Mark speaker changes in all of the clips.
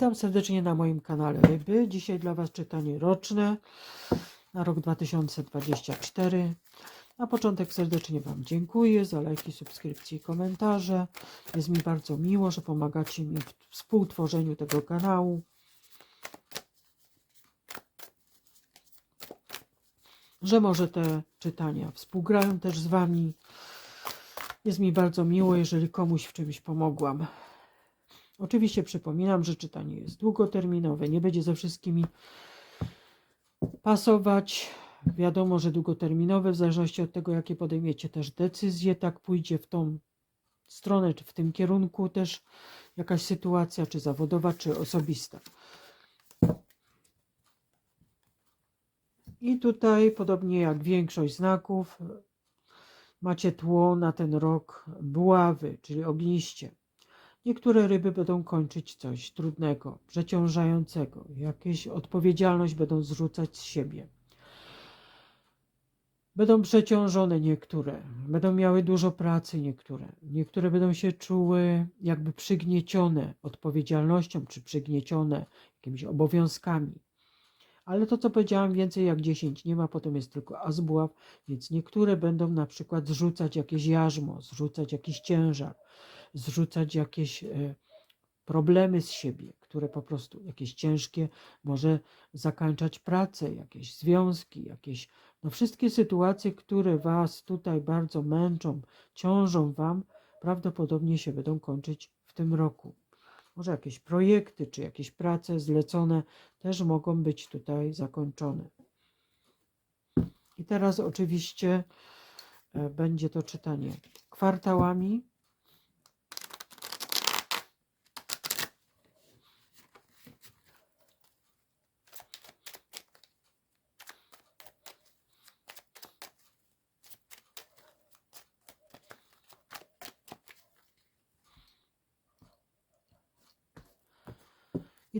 Speaker 1: Witam serdecznie na moim kanale Ryby. Dzisiaj dla Was czytanie roczne na rok 2024. Na początek serdecznie Wam dziękuję za lajki, subskrypcje i komentarze. Jest mi bardzo miło, że pomagacie mi w współtworzeniu tego kanału. Że może te czytania współgrają też z Wami. Jest mi bardzo miło, jeżeli komuś w czymś pomogłam. Oczywiście przypominam, że czytanie jest długoterminowe, nie będzie ze wszystkimi pasować. Wiadomo, że długoterminowe, w zależności od tego, jakie podejmiecie też decyzje, tak pójdzie w tą stronę, czy w tym kierunku też jakaś sytuacja, czy zawodowa, czy osobista. I tutaj, podobnie jak większość znaków, macie tło na ten rok buławy, czyli ogniście. Niektóre ryby będą kończyć coś trudnego, przeciążającego, jakieś odpowiedzialność będą zrzucać z siebie. Będą przeciążone niektóre, będą miały dużo pracy niektóre. Niektóre będą się czuły jakby przygniecione odpowiedzialnością, czy przygniecione jakimiś obowiązkami. Ale to, co powiedziałam, więcej jak 10 nie ma, potem jest tylko azbuław, więc niektóre będą na przykład zrzucać jakieś jarzmo, zrzucać jakiś ciężar, zrzucać jakieś e, problemy z siebie, które po prostu jakieś ciężkie, może zakańczać pracę, jakieś związki, jakieś, no wszystkie sytuacje, które Was tutaj bardzo męczą, ciążą Wam, prawdopodobnie się będą kończyć w tym roku. Może jakieś projekty, czy jakieś prace zlecone też mogą być tutaj zakończone. I teraz oczywiście e, będzie to czytanie kwartałami.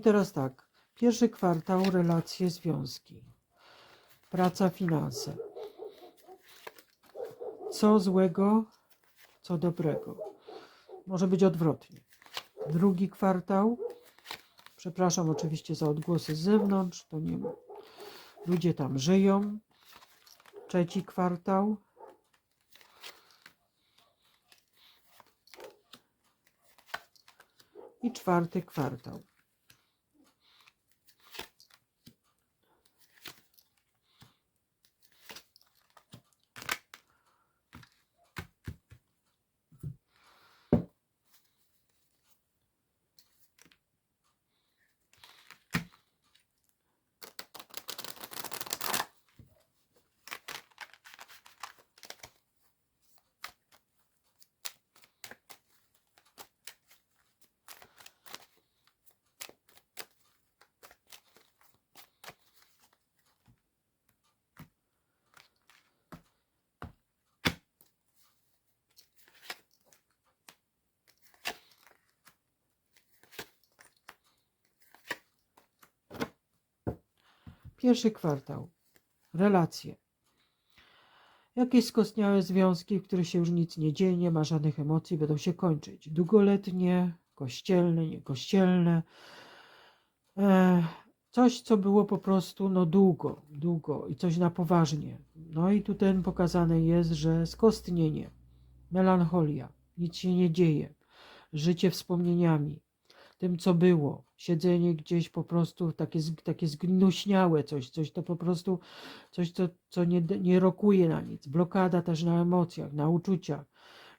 Speaker 1: I teraz tak. Pierwszy kwartał relacje, związki. Praca, finanse. Co złego, co dobrego. Może być odwrotnie. Drugi kwartał. Przepraszam oczywiście za odgłosy z zewnątrz. To nie ma. Ludzie tam żyją. Trzeci kwartał. I czwarty kwartał. Pierwszy kwartał. Relacje. Jakieś skostniałe związki, w których się już nic nie dzieje, nie ma żadnych emocji, będą się kończyć. Długoletnie, kościelne, niekościelne. E, coś, co było po prostu no długo, długo i coś na poważnie. No i tutaj pokazane jest, że skostnienie, melancholia, nic się nie dzieje, życie wspomnieniami, tym, co było. Siedzenie gdzieś po prostu takie, takie zgnuśniałe coś, coś to po prostu, coś, co, co nie, nie rokuje na nic. Blokada też na emocjach, na uczuciach.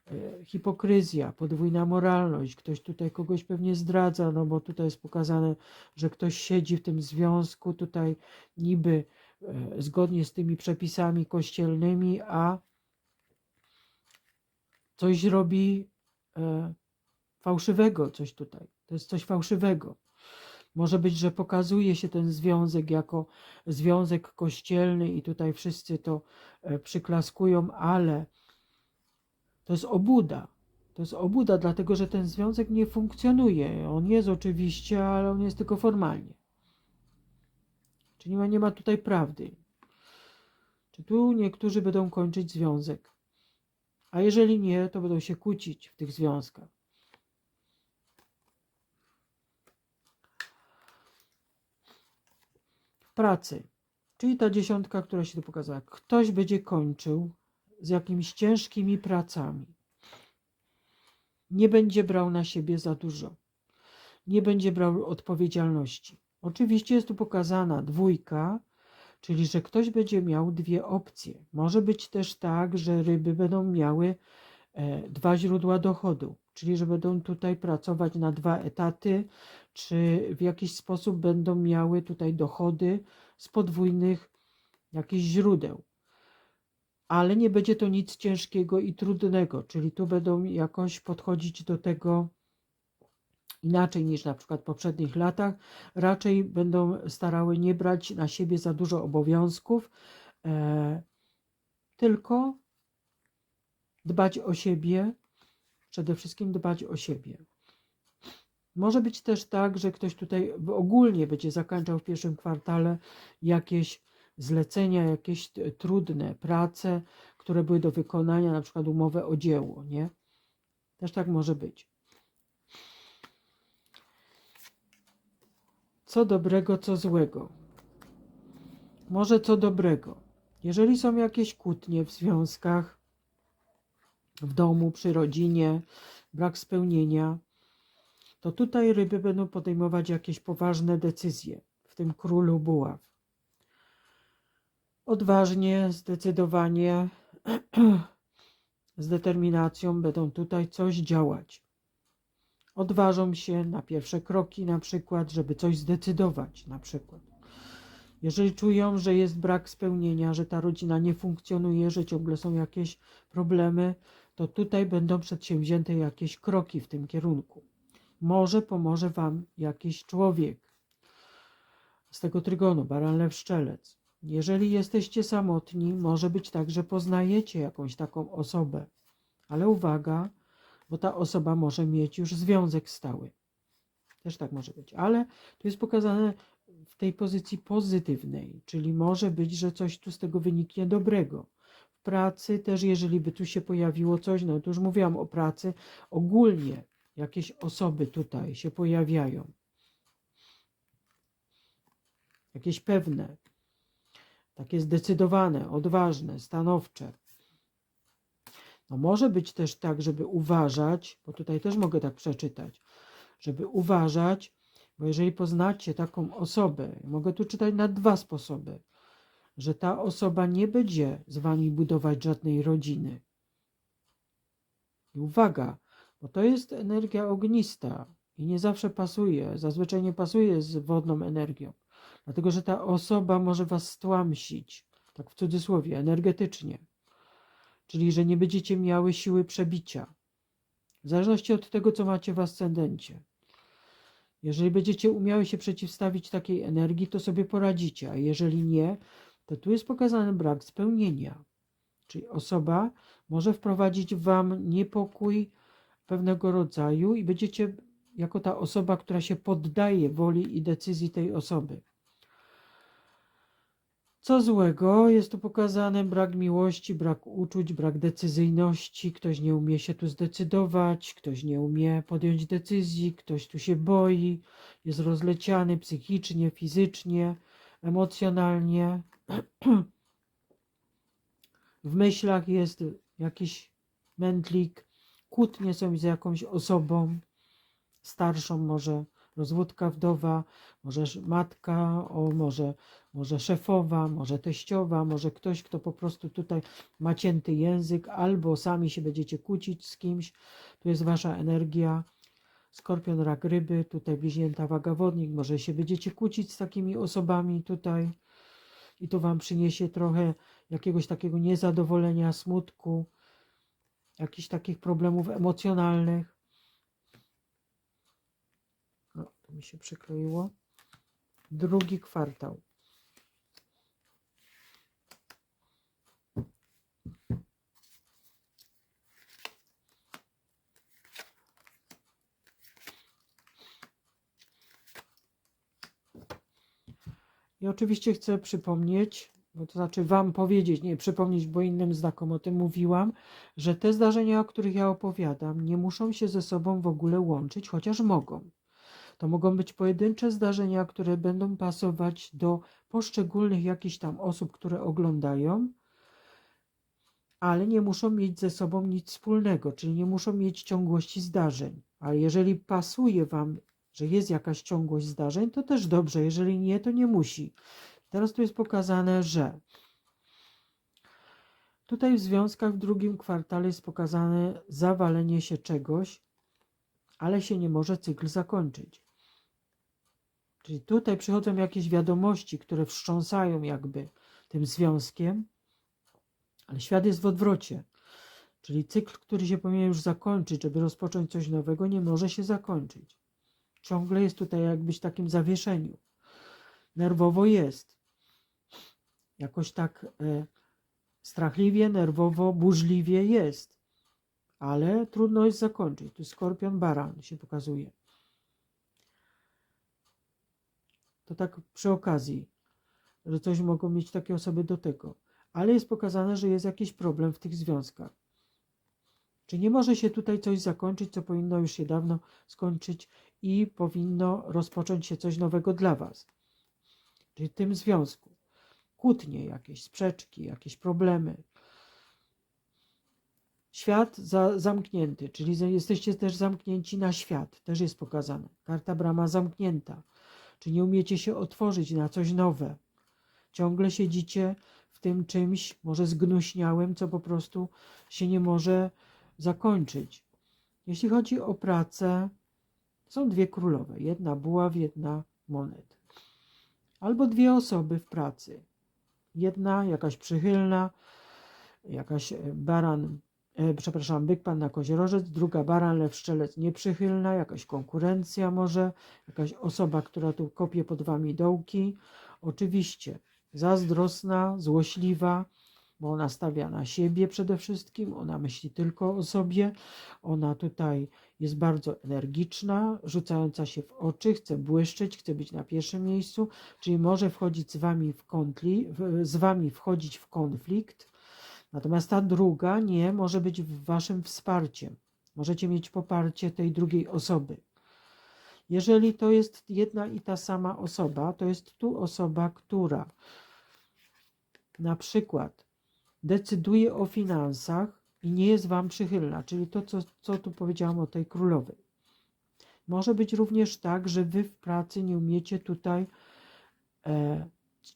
Speaker 1: E, Hipokryzja, podwójna moralność, ktoś tutaj kogoś pewnie zdradza, no bo tutaj jest pokazane, że ktoś siedzi w tym związku tutaj niby e, zgodnie z tymi przepisami kościelnymi, a coś robi e, fałszywego, coś tutaj. To jest coś fałszywego. Może być, że pokazuje się ten związek jako związek kościelny i tutaj wszyscy to e, przyklaskują, ale to jest obuda. To jest obuda, dlatego że ten związek nie funkcjonuje. On jest oczywiście, ale on jest tylko formalnie. Czyli nie ma, nie ma tutaj prawdy. Czy tu niektórzy będą kończyć związek? A jeżeli nie, to będą się kłócić w tych związkach. Pracy. Czyli ta dziesiątka, która się tu pokazała. Ktoś będzie kończył z jakimiś ciężkimi pracami. Nie będzie brał na siebie za dużo. Nie będzie brał odpowiedzialności. Oczywiście jest tu pokazana dwójka, czyli że ktoś będzie miał dwie opcje. Może być też tak, że ryby będą miały dwa źródła dochodu, czyli że będą tutaj pracować na dwa etaty, czy w jakiś sposób będą miały tutaj dochody z podwójnych jakichś źródeł. Ale nie będzie to nic ciężkiego i trudnego, czyli tu będą jakoś podchodzić do tego inaczej niż na przykład w poprzednich latach. Raczej będą starały nie brać na siebie za dużo obowiązków, e, tylko dbać o siebie, przede wszystkim dbać o siebie. Może być też tak, że ktoś tutaj ogólnie będzie zakończał w pierwszym kwartale jakieś zlecenia, jakieś trudne prace, które były do wykonania, na przykład umowę o dzieło, nie? Też tak może być. Co dobrego, co złego. Może co dobrego. Jeżeli są jakieś kłótnie w związkach, w domu, przy rodzinie, brak spełnienia, to tutaj ryby będą podejmować jakieś poważne decyzje, w tym królu buław. Odważnie, zdecydowanie, z determinacją będą tutaj coś działać. Odważą się na pierwsze kroki, na przykład, żeby coś zdecydować, na przykład. Jeżeli czują, że jest brak spełnienia, że ta rodzina nie funkcjonuje, że ciągle są jakieś problemy, to tutaj będą przedsięwzięte jakieś kroki w tym kierunku. Może pomoże Wam jakiś człowiek z tego trygonu, baran, lew, szczelec. Jeżeli jesteście samotni, może być tak, że poznajecie jakąś taką osobę, ale uwaga, bo ta osoba może mieć już związek stały. Też tak może być, ale tu jest pokazane w tej pozycji pozytywnej, czyli może być, że coś tu z tego wyniknie dobrego. Pracy też, jeżeli by tu się pojawiło coś, no to już mówiłam o pracy, ogólnie jakieś osoby tutaj się pojawiają. Jakieś pewne, takie zdecydowane, odważne, stanowcze. No może być też tak, żeby uważać, bo tutaj też mogę tak przeczytać, żeby uważać, bo jeżeli poznacie taką osobę, mogę tu czytać na dwa sposoby, że ta osoba nie będzie z wami budować żadnej rodziny. I uwaga, bo to jest energia ognista i nie zawsze pasuje, zazwyczaj nie pasuje z wodną energią, dlatego że ta osoba może was stłamsić, tak w cudzysłowie, energetycznie czyli że nie będziecie miały siły przebicia. W zależności od tego, co macie w ascendencie. Jeżeli będziecie umiały się przeciwstawić takiej energii, to sobie poradzicie, a jeżeli nie, to tu jest pokazany brak spełnienia. Czyli osoba może wprowadzić wam niepokój pewnego rodzaju i będziecie jako ta osoba, która się poddaje woli i decyzji tej osoby. Co złego? Jest tu pokazane brak miłości, brak uczuć, brak decyzyjności. Ktoś nie umie się tu zdecydować, ktoś nie umie podjąć decyzji, ktoś tu się boi, jest rozleciany psychicznie, fizycznie, emocjonalnie. W myślach jest jakiś mętlik, kłótnie są z jakąś osobą starszą, może rozwódka wdowa, może matka, o może, może szefowa, może teściowa, może ktoś, kto po prostu tutaj ma cięty język, albo sami się będziecie kłócić z kimś. Tu jest wasza energia. Skorpion, rak, ryby, tutaj bliźnięta waga wodnik, może się będziecie kłócić z takimi osobami tutaj i to wam przyniesie trochę jakiegoś takiego niezadowolenia, smutku, jakichś takich problemów emocjonalnych. No, to mi się przykleiło. Drugi kwartał. I oczywiście chcę przypomnieć, bo to znaczy Wam powiedzieć, nie przypomnieć, bo innym znakom o tym mówiłam, że te zdarzenia, o których ja opowiadam, nie muszą się ze sobą w ogóle łączyć, chociaż mogą. To mogą być pojedyncze zdarzenia, które będą pasować do poszczególnych jakichś tam osób, które oglądają, ale nie muszą mieć ze sobą nic wspólnego, czyli nie muszą mieć ciągłości zdarzeń. Ale jeżeli pasuje Wam, że jest jakaś ciągłość zdarzeń, to też dobrze. Jeżeli nie, to nie musi. Teraz tu jest pokazane, że tutaj w związkach w drugim kwartale jest pokazane zawalenie się czegoś, ale się nie może cykl zakończyć. Czyli tutaj przychodzą jakieś wiadomości, które wstrząsają jakby tym związkiem, ale świat jest w odwrocie. Czyli cykl, który się powinien już zakończyć, żeby rozpocząć coś nowego, nie może się zakończyć. Ciągle jest tutaj jakbyś w takim zawieszeniu. Nerwowo jest. Jakoś tak e, strachliwie, nerwowo, burzliwie jest. Ale trudno jest zakończyć. Tu skorpion, baran się pokazuje. To tak przy okazji, że coś mogą mieć takie osoby do tego. Ale jest pokazane, że jest jakiś problem w tych związkach. Czy nie może się tutaj coś zakończyć, co powinno już się dawno skończyć i powinno rozpocząć się coś nowego dla Was? Czyli w tym związku. Kłótnie jakieś, sprzeczki, jakieś problemy. Świat za, zamknięty, czyli jesteście też zamknięci na świat, też jest pokazane. Karta brama zamknięta. Czy nie umiecie się otworzyć na coś nowe? Ciągle siedzicie w tym czymś, może zgnuśniałym, co po prostu się nie może zakończyć. Jeśli chodzi o pracę, są dwie królowe, jedna buław, jedna monet. Albo dwie osoby w pracy. Jedna jakaś przychylna, jakaś e, baran, e, przepraszam, byk pan na koziorożec, druga baran, lew, szczelec nieprzychylna, jakaś konkurencja może, jakaś osoba, która tu kopie pod wami dołki. Oczywiście zazdrosna, złośliwa, bo ona stawia na siebie przede wszystkim, ona myśli tylko o sobie, ona tutaj jest bardzo energiczna, rzucająca się w oczy, chce błyszczeć, chce być na pierwszym miejscu, czyli może wchodzić z wami w konflikt, z wami wchodzić w konflikt. Natomiast ta druga nie może być waszym wsparciem. Możecie mieć poparcie tej drugiej osoby. Jeżeli to jest jedna i ta sama osoba, to jest tu osoba, która na przykład decyduje o finansach i nie jest Wam przychylna, czyli to, co, co tu powiedziałam o tej królowej. Może być również tak, że Wy w pracy nie umiecie tutaj e,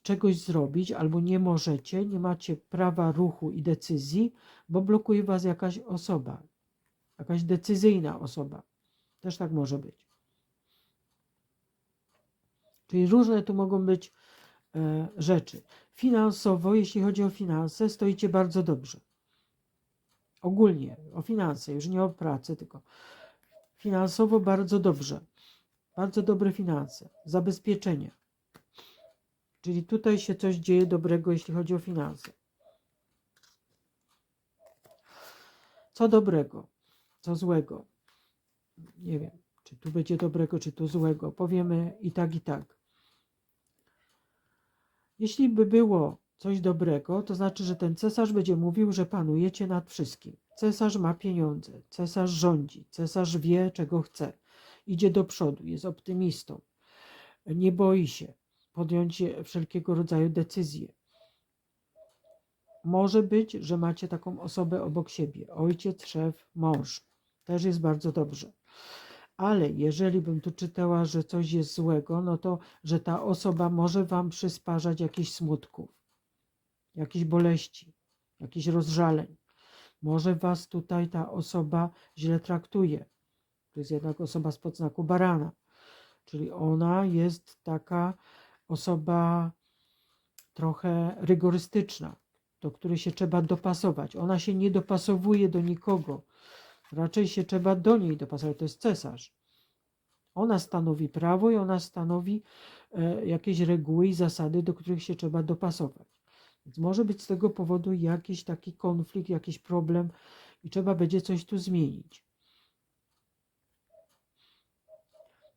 Speaker 1: czegoś zrobić, albo nie możecie, nie macie prawa ruchu i decyzji, bo blokuje Was jakaś osoba, jakaś decyzyjna osoba. Też tak może być. Czyli różne tu mogą być e, rzeczy. Finansowo, jeśli chodzi o finanse, stoicie bardzo dobrze. Ogólnie o finanse, już nie o pracę, tylko finansowo bardzo dobrze. Bardzo dobre finanse, zabezpieczenia. Czyli tutaj się coś dzieje dobrego, jeśli chodzi o finanse. Co dobrego, co złego. Nie wiem, czy tu będzie dobrego, czy tu złego. Powiemy i tak, i tak. Jeśli by było coś dobrego, to znaczy, że ten cesarz będzie mówił, że panujecie nad wszystkim. Cesarz ma pieniądze, cesarz rządzi, cesarz wie, czego chce. Idzie do przodu, jest optymistą. Nie boi się podjąć wszelkiego rodzaju decyzje. Może być, że macie taką osobę obok siebie, ojciec, szef, mąż. Też jest bardzo dobrze. Ale jeżeli bym tu czytała, że coś jest złego, no to, że ta osoba może wam przysparzać jakichś smutków, jakichś boleści, jakichś rozżaleń. Może was tutaj ta osoba źle traktuje. To jest jednak osoba z podznaku barana. Czyli ona jest taka osoba trochę rygorystyczna, do której się trzeba dopasować. Ona się nie dopasowuje do nikogo Raczej się trzeba do niej dopasować. To jest cesarz. Ona stanowi prawo i ona stanowi e, jakieś reguły i zasady, do których się trzeba dopasować. Więc może być z tego powodu jakiś taki konflikt, jakiś problem i trzeba będzie coś tu zmienić.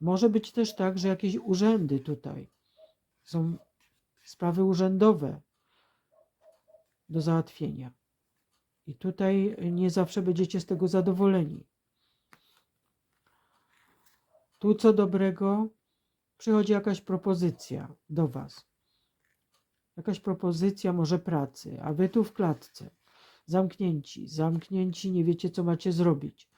Speaker 1: Może być też tak, że jakieś urzędy tutaj są sprawy urzędowe do załatwienia. I tutaj nie zawsze będziecie z tego zadowoleni. Tu co dobrego, przychodzi jakaś propozycja do Was. Jakaś propozycja może pracy, a Wy tu w klatce. Zamknięci, zamknięci, nie wiecie co macie zrobić.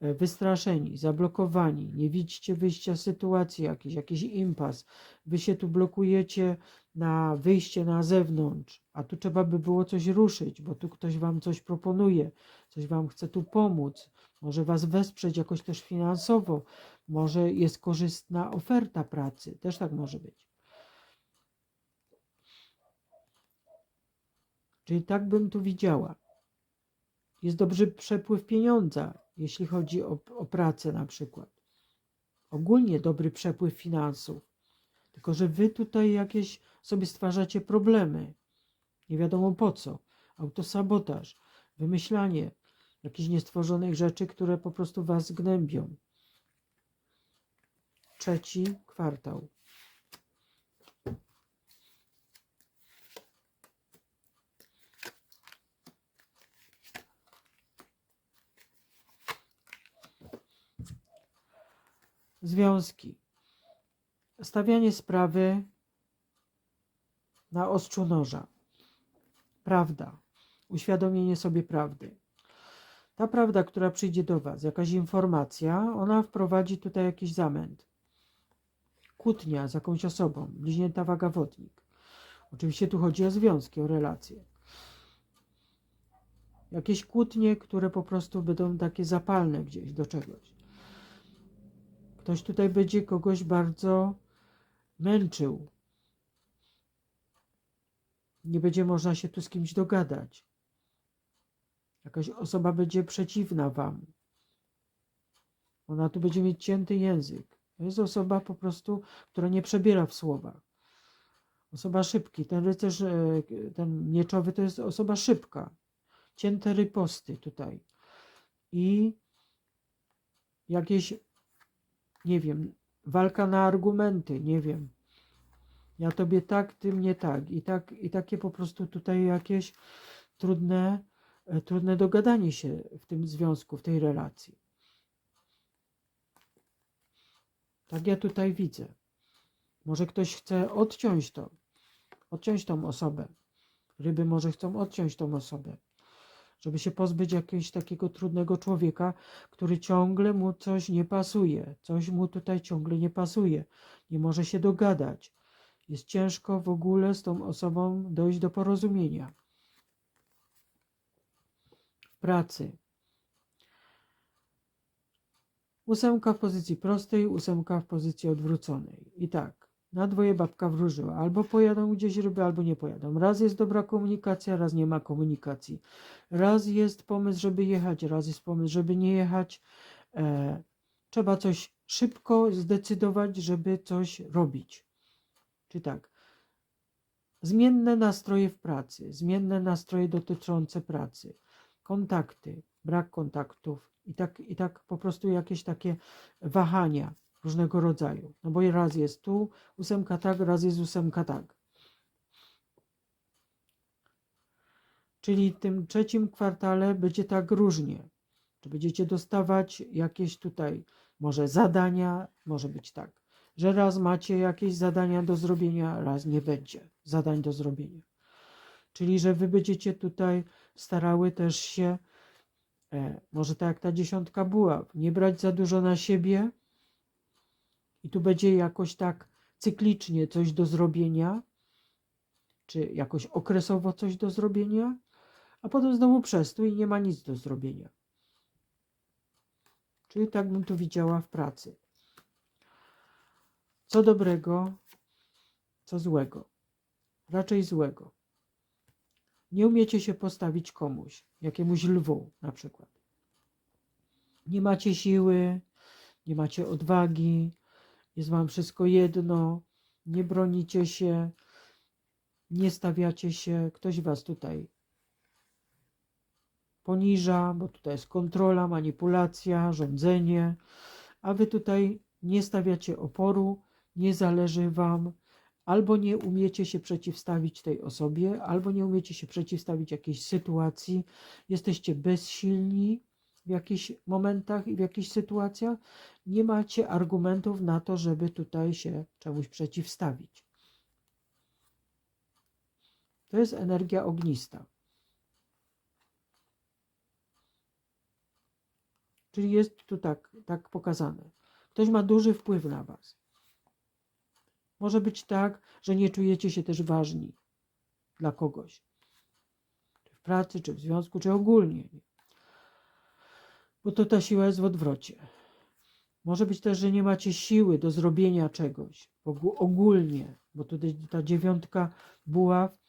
Speaker 1: E, Wystraszeni, zablokowani, nie widzicie wyjścia z sytuacji jakiejś, jakiś impas. Wy się tu blokujecie na wyjście na zewnątrz, a tu trzeba by było coś ruszyć, bo tu ktoś Wam coś proponuje, coś Wam chce tu pomóc, może Was wesprzeć jakoś też finansowo, może jest korzystna oferta pracy, też tak może być. Czyli tak bym tu widziała. Jest dobry przepływ pieniądza, jeśli chodzi o, o pracę na przykład. Ogólnie dobry przepływ finansów. Tylko, że wy tutaj jakieś sobie stwarzacie problemy. Nie wiadomo po co. Autosabotaż, wymyślanie jakichś niestworzonych rzeczy, które po prostu was gnębią. Trzeci kwartał. Związki. Stawianie sprawy na ostrzu noża. Prawda. Uświadomienie sobie prawdy. Ta prawda, która przyjdzie do Was, jakaś informacja, ona wprowadzi tutaj jakiś zamęt. Kłótnia z jakąś osobą, bliźnięta waga wodnik. Oczywiście tu chodzi o związki, o relacje. Jakieś kłótnie, które po prostu będą takie zapalne gdzieś do czegoś. Ktoś tutaj będzie kogoś bardzo męczył. Nie będzie można się tu z kimś dogadać. Jakaś osoba będzie przeciwna wam. Ona tu będzie mieć cięty język. To jest osoba po prostu, która nie przebiera w słowach. Osoba szybki. Ten rycerz, e, ten mieczowy to jest osoba szybka. Cięte ryposty tutaj. I jakieś nie wiem, walka na argumenty, nie wiem. Ja tobie tak, ty mnie tak. I, tak, i takie po prostu tutaj jakieś trudne, e, trudne dogadanie się w tym związku, w tej relacji. Tak ja tutaj widzę. Może ktoś chce odciąć to, odciąć tą osobę. Ryby może chcą odciąć tą osobę żeby się pozbyć jakiegoś takiego trudnego człowieka, który ciągle mu coś nie pasuje, coś mu tutaj ciągle nie pasuje, nie może się dogadać. Jest ciężko w ogóle z tą osobą dojść do porozumienia. W pracy. Ósemka w pozycji prostej, ósemka w pozycji odwróconej. I tak, na dwoje babka wróżyła. Albo pojadą gdzieś ryby, albo nie pojadą. Raz jest dobra komunikacja, raz nie ma komunikacji. Raz jest pomysł, żeby jechać, raz jest pomysł, żeby nie jechać. E, trzeba coś szybko zdecydować, żeby coś robić. Czy tak? Zmienne nastroje w pracy, zmienne nastroje dotyczące pracy, kontakty, brak kontaktów i tak, i tak po prostu jakieś takie wahania różnego rodzaju. No bo raz jest tu ósemka tak, raz jest ósemka tak. Czyli w tym trzecim kwartale będzie tak różnie. Czy będziecie dostawać jakieś tutaj może zadania, może być tak, że raz macie jakieś zadania do zrobienia, raz nie będzie zadań do zrobienia. Czyli, że wy będziecie tutaj starały też się, e, może tak jak ta dziesiątka była, nie brać za dużo na siebie, i tu będzie jakoś tak cyklicznie coś do zrobienia, czy jakoś okresowo coś do zrobienia, a potem znowu przestój i nie ma nic do zrobienia. Czyli tak bym tu widziała w pracy. Co dobrego, co złego. Raczej złego. Nie umiecie się postawić komuś, jakiemuś lwu na przykład. Nie macie siły, nie macie odwagi, jest wam wszystko jedno, nie bronicie się, nie stawiacie się, ktoś was tutaj poniża, bo tutaj jest kontrola, manipulacja, rządzenie, a wy tutaj nie stawiacie oporu, nie zależy wam, albo nie umiecie się przeciwstawić tej osobie, albo nie umiecie się przeciwstawić jakiejś sytuacji, jesteście bezsilni, w jakichś momentach i w jakichś sytuacjach, nie macie argumentów na to, żeby tutaj się czemuś przeciwstawić. To jest energia ognista. Czyli jest tu tak, tak pokazane. Ktoś ma duży wpływ na Was. Może być tak, że nie czujecie się też ważni dla kogoś. Czy w pracy, czy w związku, czy ogólnie. Bo to ta siła jest w odwrocie. Może być też, że nie macie siły do zrobienia czegoś ogó- ogólnie, bo tutaj ta dziewiątka buław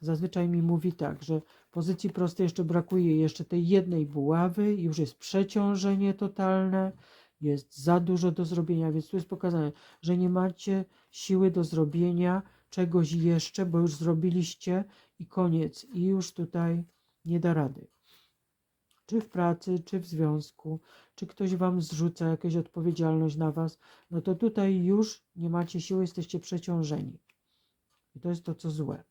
Speaker 1: zazwyczaj mi mówi tak, że pozycji prostej jeszcze brakuje jeszcze tej jednej buławy, już jest przeciążenie totalne, jest za dużo do zrobienia, więc tu jest pokazane, że nie macie siły do zrobienia czegoś jeszcze, bo już zrobiliście i koniec. I już tutaj nie da rady. Czy w pracy, czy w związku, czy ktoś wam zrzuca jakąś odpowiedzialność na was, no to tutaj już nie macie siły, jesteście przeciążeni. I to jest to, co złe.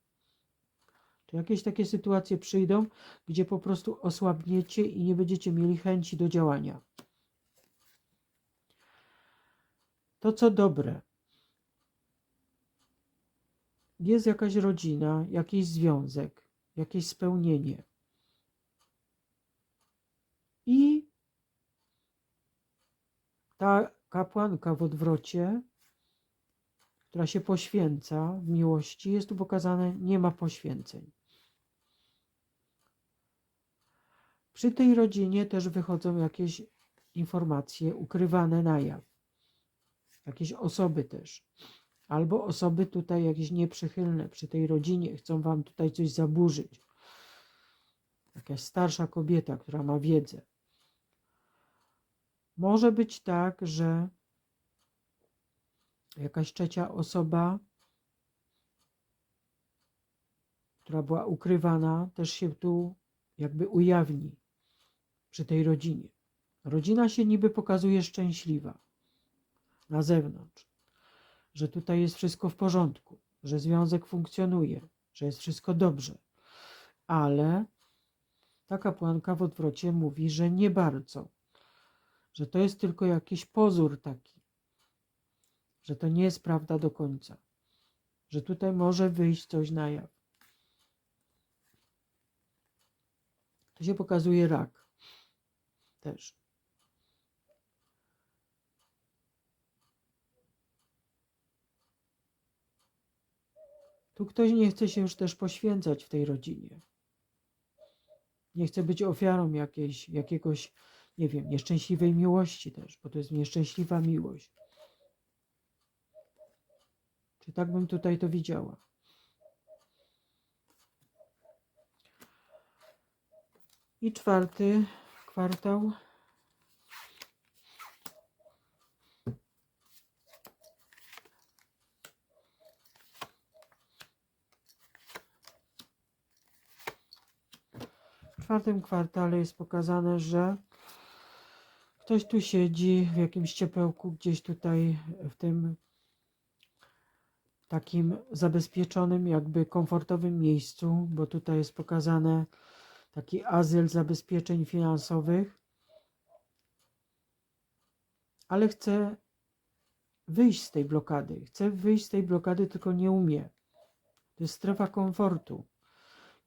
Speaker 1: Czy jakieś takie sytuacje przyjdą, gdzie po prostu osłabniecie i nie będziecie mieli chęci do działania. To, co dobre, jest jakaś rodzina, jakiś związek, jakieś spełnienie. I ta kapłanka w odwrocie, która się poświęca w miłości, jest tu pokazane, nie ma poświęceń. Przy tej rodzinie też wychodzą jakieś informacje ukrywane na jaw. Jakieś osoby też. Albo osoby tutaj jakieś nieprzychylne przy tej rodzinie chcą wam tutaj coś zaburzyć. Jakaś starsza kobieta, która ma wiedzę. Może być tak, że jakaś trzecia osoba, która była ukrywana, też się tu jakby ujawni przy tej rodzinie. Rodzina się niby pokazuje szczęśliwa na zewnątrz, że tutaj jest wszystko w porządku, że związek funkcjonuje, że jest wszystko dobrze, ale ta kapłanka w odwrocie mówi, że nie bardzo, że to jest tylko jakiś pozór taki, że to nie jest prawda do końca, że tutaj może wyjść coś na jaw. To się pokazuje rak też. Tu ktoś nie chce się już też poświęcać w tej rodzinie. Nie chce być ofiarą jakiejś, jakiegoś, nie wiem, nieszczęśliwej miłości też, bo to jest nieszczęśliwa miłość. Czy tak bym tutaj to widziała? I czwarty kwartał. W czwartym kwartale jest pokazane, że ktoś tu siedzi w jakimś ciepełku, gdzieś tutaj w tym takim zabezpieczonym, jakby komfortowym miejscu, bo tutaj jest pokazane taki azyl zabezpieczeń finansowych, ale chce wyjść z tej blokady. Chce wyjść z tej blokady, tylko nie umie. To jest strefa komfortu,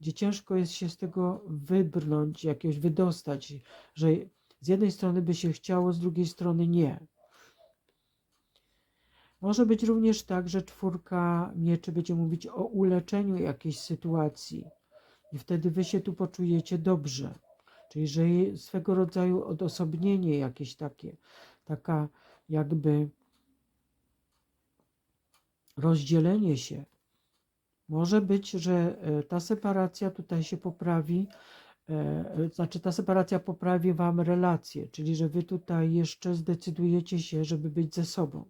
Speaker 1: gdzie ciężko jest się z tego wybrnąć, jakiegoś wydostać, że z jednej strony by się chciało, z drugiej strony nie. Może być również tak, że czwórka mieczy będzie mówić o uleczeniu jakiejś sytuacji i wtedy wy się tu poczujecie dobrze. Czyli, że swego rodzaju odosobnienie jakieś takie, taka jakby rozdzielenie się. Może być, że e, ta separacja tutaj się poprawi, znaczy ta separacja poprawi wam relacje, czyli że wy tutaj jeszcze zdecydujecie się, żeby być ze sobą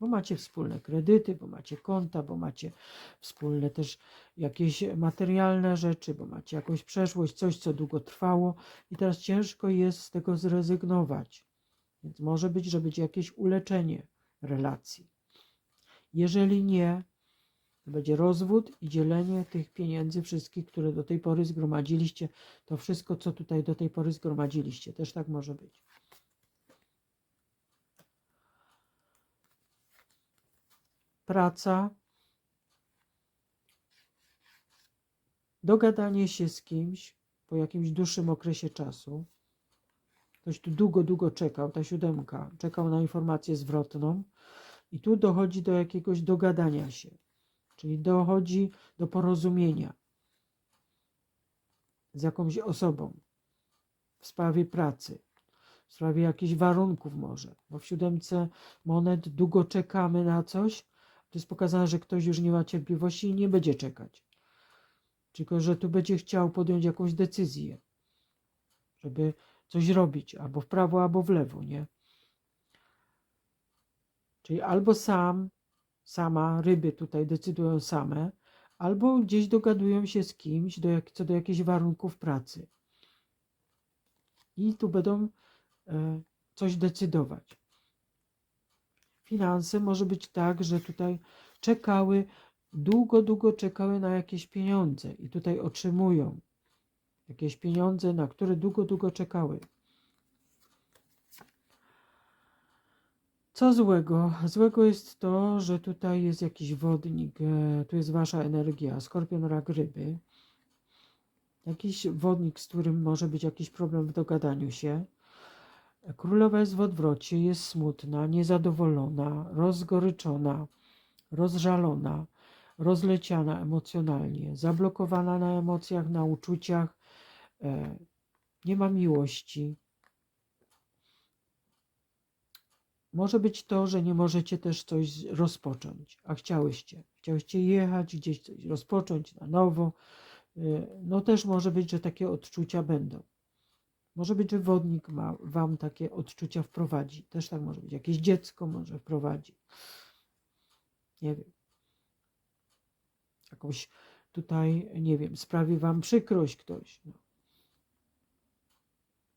Speaker 1: bo macie wspólne kredyty, bo macie konta, bo macie wspólne też jakieś materialne rzeczy, bo macie jakąś przeszłość, coś, co długo trwało i teraz ciężko jest z tego zrezygnować. Więc może być, że będzie jakieś uleczenie relacji. Jeżeli nie, będzie rozwód i dzielenie tych pieniędzy wszystkich, które do tej pory zgromadziliście. To wszystko, co tutaj do tej pory zgromadziliście. Też tak może być. Praca. Dogadanie się z kimś po jakimś dłuższym okresie czasu. Ktoś tu długo, długo czekał, ta siódemka, czekał na informację zwrotną i tu dochodzi do jakiegoś dogadania się, czyli dochodzi do porozumienia z jakąś osobą w sprawie pracy, w sprawie jakichś warunków może, bo w siódemce monet długo czekamy na coś, to jest pokazane, że ktoś już nie ma cierpliwości i nie będzie czekać, tylko że tu będzie chciał podjąć jakąś decyzję, żeby coś robić, albo w prawo, albo w lewo, nie? Czyli albo sam, sama, ryby tutaj decydują same, albo gdzieś dogadują się z kimś do jak, co do jakichś warunków pracy. I tu będą e, coś decydować. Finanse może być tak, że tutaj czekały, długo, długo czekały na jakieś pieniądze i tutaj otrzymują jakieś pieniądze, na które długo, długo czekały. Co złego? Złego jest to, że tutaj jest jakiś wodnik, e, tu jest wasza energia, skorpion, rak, ryby. Jakiś wodnik, z którym może być jakiś problem w dogadaniu się. Królowa jest w odwrocie, jest smutna, niezadowolona, rozgoryczona, rozżalona, rozleciana emocjonalnie, zablokowana na emocjach, na uczuciach, e, nie ma miłości. Może być to, że nie możecie też coś rozpocząć, a chciałyście. Chciałyście jechać, gdzieś coś rozpocząć na nowo. Y, No też może być, że takie odczucia będą. Może być, że wodnik ma, wam takie odczucia wprowadzi. Też tak może być. Jakieś dziecko może wprowadzi. Nie wiem. Jakąś tutaj, nie wiem, sprawi wam przykrość ktoś. No.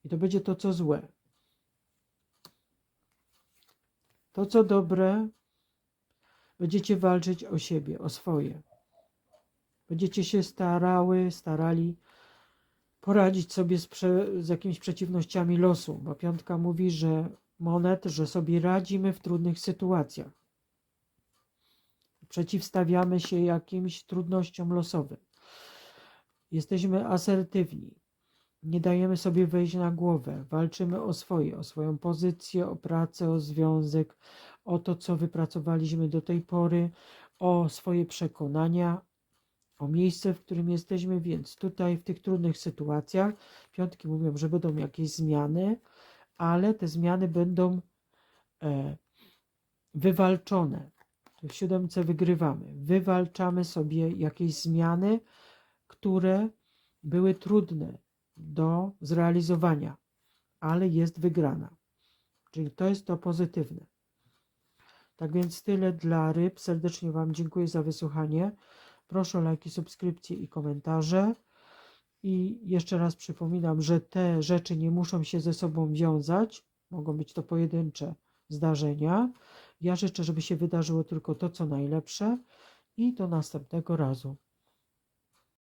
Speaker 1: I to będzie to, co złe. To, co dobre, będziecie walczyć o siebie, o swoje. Będziecie się starały, starali poradzić sobie z, prze, z jakimiś przeciwnościami losu, bo piątka mówi, że monet, że sobie radzimy w trudnych sytuacjach. Przeciwstawiamy się jakimś trudnościom losowym. Jesteśmy asertywni. Nie dajemy sobie wejść na głowę. Walczymy o swoje, o swoją pozycję, o pracę, o związek, o to, co wypracowaliśmy do tej pory, o swoje przekonania, o miejsce, w którym jesteśmy. Więc tutaj, w tych trudnych sytuacjach, piątki mówią, że będą jakieś zmiany, ale te zmiany będą e, wywalczone. W siódemce wygrywamy. Wywalczamy sobie jakieś zmiany, które były trudne do zrealizowania, ale jest wygrana. Czyli to jest to pozytywne. Tak więc tyle dla ryb. Serdecznie Wam dziękuję za wysłuchanie. Proszę o lajki, subskrypcje i komentarze. I jeszcze raz przypominam, że te rzeczy nie muszą się ze sobą wiązać. Mogą być to pojedyncze zdarzenia. Ja życzę, żeby się wydarzyło tylko to, co najlepsze i do następnego razu.